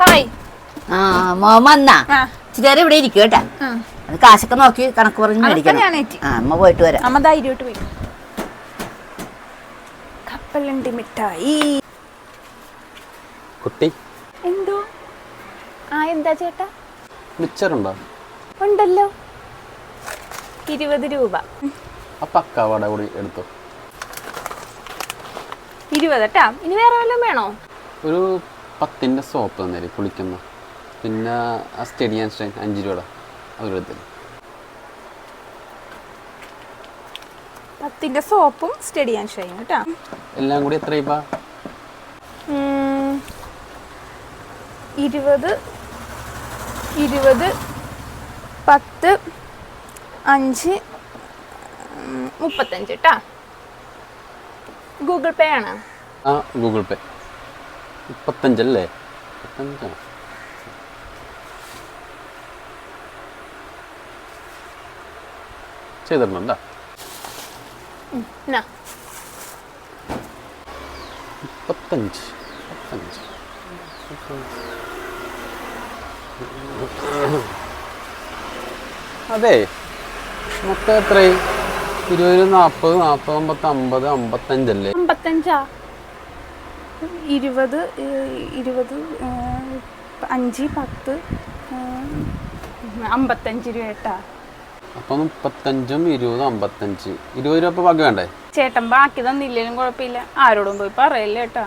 Hi. ആ മോൻ വന്നാ. ഇവിടെ ഇരിക്കും കേട്ടാ. അത് കാശൊക്കെ നോക്കി കണക്ക് പറഞ്ഞ് മേടിക്കണം. ആ അമ്മ പോയിട്ട് വരാം. അമ്മ ധൈര്യമായിട്ട് പോയി. കപ്പലണ്ടി മിഠായി. കുട്ടി. എന്തോ? ആ എന്താ ചേട്ടാ? മിച്ചറുണ്ടോ ഉണ്ടല്ലോ. ഇരുപത് രൂപ. ആ പക്കാവട കൂടി എടുത്തോ. ഇരുപത് കേട്ടാ ഇനി വേറെ വല്ലതും വേണോ? ഒരു പത്തിന്റെ സോപ്പ് തന്നേര് കുളിക്കുന്ന പിന്നെ ആ സ്റ്റഡി ആൻഡ് സ്റ്റൈൻ അഞ്ച് രൂപ അവരുടെ പത്തിന്റെ സോപ്പും സ്റ്റഡി ആൻഡ് ഷൈൻ കേട്ടോ. എല്ലാം കൂടി എത്ര ഇപ്പ? ഇരുപത് ഇരുപത് പത്ത് അഞ്ച് മുപ്പത്തഞ്ച് കേട്ടാ. ഗൂഗിൾ പേ ആണ്? ആ ഗൂഗിൾ പേ. മുപ്പത്തഞ്ചല്ലേ മുപ്പത്തഞ്ചോ. ചെയ്തിട്ടുണ്ടോ? മുപ്പത്തഞ്ച്. മുപ്പത്തഞ്ച്. അതെ. മൊത്തം എത്രയും ഇരുപത് നാൽപ്പത് നാൽപ്പത് അമ്പത്തി അമ്പത് അമ്പത്തഞ്ചല്ലേ? അമ്പത്തഞ്ചാ. ഇരുപത് ഇരുപത് അഞ്ച് പത്ത് അമ്പത്തഞ്ച് രൂപ കേട്ടാ അപ്പം മുപ്പത്തഞ്ചും ഇരുപതും അമ്പത്തഞ്ച്. ഇരുപത് രൂപ ബാക്കി വേണ്ടേ? ചേട്ടൻ ബാക്കി തന്നില്ലേലും കുഴപ്പമില്ല. ആരോടും പോയി പറയല്ലേ കേട്ടാ